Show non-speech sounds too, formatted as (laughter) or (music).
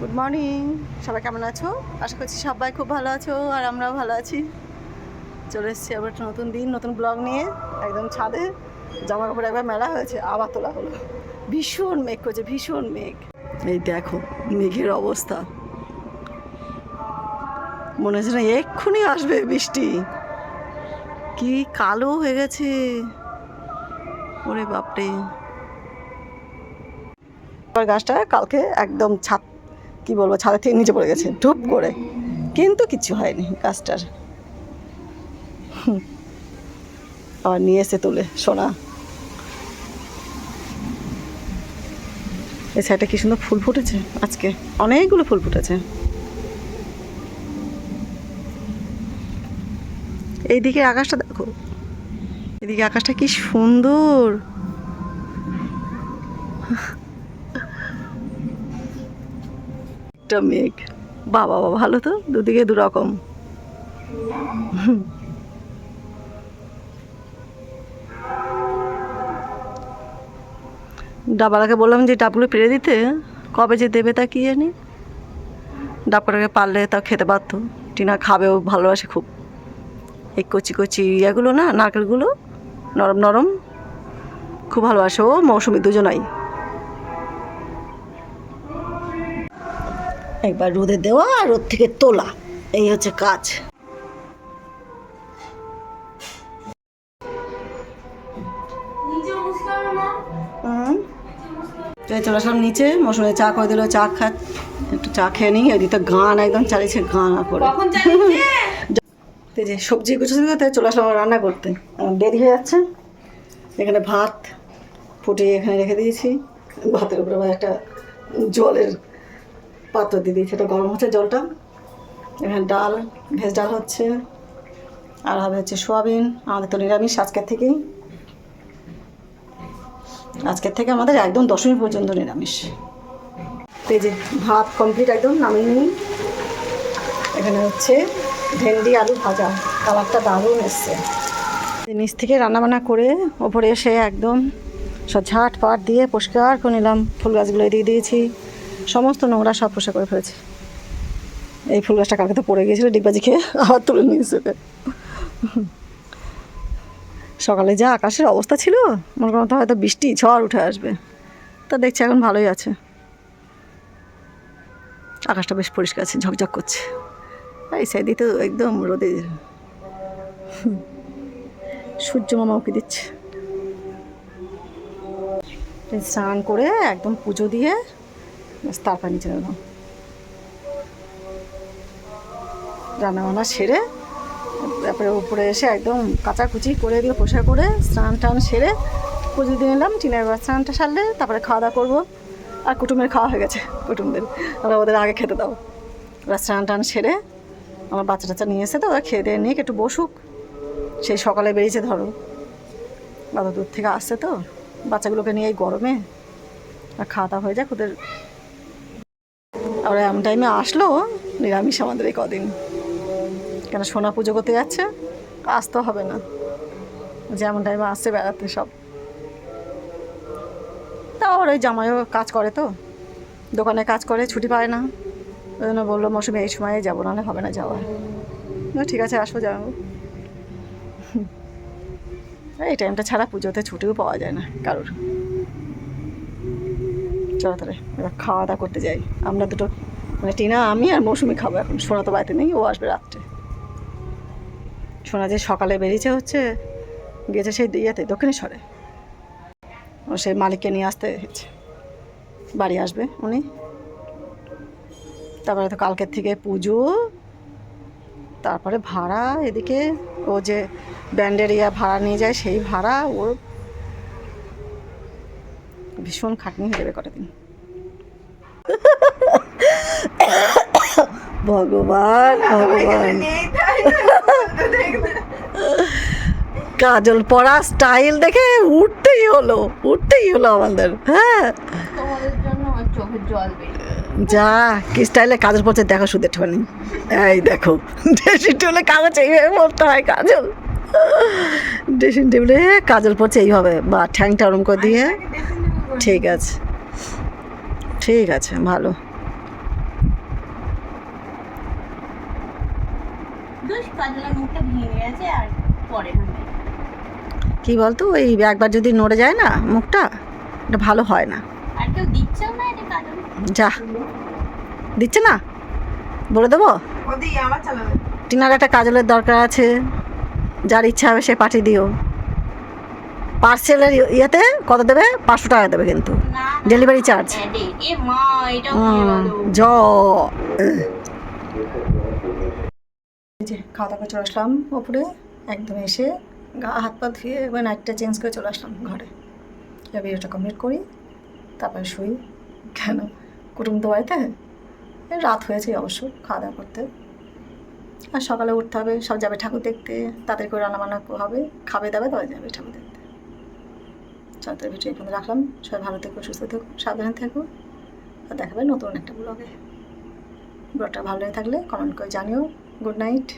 Good morning সবাই কেমন আছো? আশা করছি সবাই খুব ভালো আছো আর আমরাও ভালো আছি। চলে এসেছি আবার একটা নতুন দিন, নতুন ব্লগ নিয়ে, একদম ছাদে। জামা কাপড় একবার মেলা হয়েছে, আবার তোলা হলো। ভীষণ মেঘ করছে, ভীষণ মেঘ। এই দেখো, মেঘের অবস্থা। মনে হচ্ছে না এক্ষুনি আসবে বৃষ্টি। কি কালো হয়ে গেছে। ওরে বাপরে। গাছটা কালকে একদম ছাদ কি বলব ছাদের থেকে নিচে পড়ে গেছে, ধূপ করে। কিন্তু কিছু হয়নি গাছটার। আবার নিয়ে এসে তুলে, সোনা। এই সাইডটা কি সুন্দর ফুল ফুটেছে আজকে? অনেকগুলো ফুল ফুটেছে। এইদিকে আকাশটা দেখো। এদিকে আকাশটা কি সুন্দর। একটা মেঘ। বাবা বাবা, ভালো তো? দুদিকে দু রকম ডাবালাকে বললাম যে, ডাবগুলো পেরে দিতে? কবে যে দেবে তা কি জানি? ডাবটাকে পারলে তা খেতে পারতো। টিনা খাবেও, ভালোবাসে খুব। এই কচি কচি ইয়েগুলো না, নারকেলগুলো, নরম নরম। খুব ভালোবাসে। ও মৌসুমি দুজনাই। একবার রোদে দেওয়া আর রোদ থেকে তোলা। এই হচ্ছে কাজ। চলে আসলাম নিচে মৌসুমে চা করে দিল চা খা একটু চা খেয়ে নিই ওইদিকে গান একদম চালিয়েছে গান করে। (laughs) যে সবজি গুছাতে করতে চলে আসলাম রান্না করতে। দেরি হয়ে যাচ্ছে। এখানে ভাত ফুটিয়ে এখানে রেখে দিয়েছি। ভাতের উপরে একটা জলের পাত্র দিয়ে দিয়েছি। এটা গরম হচ্ছে জলটা। এখানে ডাল, ভেজ ডাল হচ্ছে। আর হবে হচ্ছে সোয়াবিন। আমাদের তো নিরামিষ আজকের থেকেই। আজকের থেকে আমাদের একদম দশমী পর্যন্ত নিরামিষ। যে ভাত কমপ্লিট একদম নামিয়ে নিই। এখানে হচ্ছে ভেন্ডি, আলু ভাজা। কালারটা দারুণ এসছে। নিচ থেকে রান্নাবান্না করে ওপরে এসে একদম সব ঝাট পাট দিয়ে পরিষ্কার করে নিলাম। ফুল গাছগুলো দিয়ে দিয়েছি। সমস্ত নোংরা সব পরিষ্কার করে ফেলেছি। এই ফুল গাছটা কালকে তো পড়ে গিয়েছিল ডিব্বাজি খেয়ে আবার তুলে নিয়েছে। সকালে যা আকাশের অবস্থা ছিল, মনে করো তো হয়তো বৃষ্টি, ঝড় উঠে আসবে। তা দেখছি এখন ভালোই আছে। আকাশটা বেশ পরিষ্কার আছে, ঝকঝক করছে। এই সাইডে তো একদম রোদে। সূর্য মামা ওকে দিচ্ছে। স্নান করে একদম পুজো দিয়ে তারপর নিচে রান্না বান্না সেরে তারপরে উপরে এসে একদম কাচাকুচি করে দিয়ে পোষা করে স্নান টান সেরে পুজো দিয়ে নিলাম টিনের স্নানটা সারলে তারপরে খাওয়া দাওয়া করব। আর কুটুমের খাওয়া হয়ে গেছে, কুটুমদের। ওরা ওদের আগে খেতে দাও। ওরা স্নান টান সেরে আমার বাচ্চা টাচ্চা নিয়ে এসে তো ওরা খেয়ে দিয়ে নিয়ে একটু বসুক। সেই সকালে বেরিয়েছে ধরো। অত দূর থেকে আসছে তো, বাচ্চাগুলোকে নিয়ে এই গরমে। আর খাওয়া দাওয়া হয়ে যাক, ওদের ওরা এমন টাইমে আসলো, নিরামিষ আমাদের এই কদিন। কেন সোনা পুজো করতে যাচ্ছে? আসতে হবে না। যেমন টাইমে আসছে বেড়াতে সব। তা আবার ওই জামাইও কাজ করে তো। দোকানে কাজ করে, ছুটি পায় না। ওই জন্য বলল, মৌসুমি, এই সময়ে যাব, নাহলে হবে না যাওয়া। ঠিক আছে আসব যাব এই টাইমটা ছাড়া পুজোতে ছুটিও পাওয়া যায় না কারোর। চলো তাহলে এবার খাওয়া দাওয়া করতে যাই। আমরা দুটো মানে টিনা, আমি আর মৌসুমি খাব এখন, সোনা তো বাড়িতে নেই, ও আসবে রাত্রে। সোনা যে সকালে বেরিয়েছে হচ্ছে গেছে সেই ইয়েতে, দক্ষিণেশ্বরে। ও সেই মালিককে নিয়ে আসতে হয়েছে বাড়ি আসবে উনি। তারপরে তো কালকের থেকে পুজো, তারপরে ভাড়া, এদিকে ও যে ব্যান্ডের ইয়া ভাড়া নিয়ে যায়, সেই ভাড়া, ওর ভীষণ খাটনি হয়ে যাবে কটা দিন। ভগবান ভগবান। কাজল পরা স্টাইল দেখে উঠতেই হলো উঠতেই হলো আমাদের হ্যাঁ। যা, কি স্টাইলে কাজল পড়ছে দেখো শুধু একটুখানি। এই দেখো ড্রেসিং টেবিলে কাগজ এইভাবে পড়তে হয় কাজল। ড্রেসিং টেবিলে কাজল পড়ছে এইভাবে, বা ঠ্যাংটা ওরম করে দিয়ে। ঠিক আছে। ঠিক আছে ভালো। কি বলতো ওই একবার যদি নড়ে যায় না মুখটা এটা ভালো হয় না। যা। দিচ্ছে না? বলে দেবো? টিনার একটা কাজলের দরকার আছে। যার ইচ্ছা হবে সে পাঠিয়ে দিও। পার্সেলের ইয়েতে কত দেবে? পাঁচশো টাকা দেবে কিন্তু। ডেলিভারি চার্জ জ। খাওয়া দাওয়া করে চলে আসলাম ওপরে। একদম এসে গা হাত পা ধুয়ে এবার নাইটটা চেঞ্জ করে চলে আসলাম ঘরে। এবার ভিডিওটা কমপ্লিট করি তারপরে শুই। কেন? কুটুম তো বাড়িতে। রাত হয়েছে অবশ্য খাওয়া দাওয়া করতে। আর সকালে উঠতে হবে সব যাবে ঠাকুর দেখতে তাদের করে রান্নাবান্না হবে। খাবে দাবে তবে যাবে ঠাকুর দেখতে। তো ভিডিও এখানে রাখলাম। সবাই ভালো থেকো, সুস্থ থেকো, সাবধানে থেকো। আর দেখাবে নতুন একটা ব্লগে ব্লগটা ভালো থাকলে কমেন্ট করে জানিও। Good night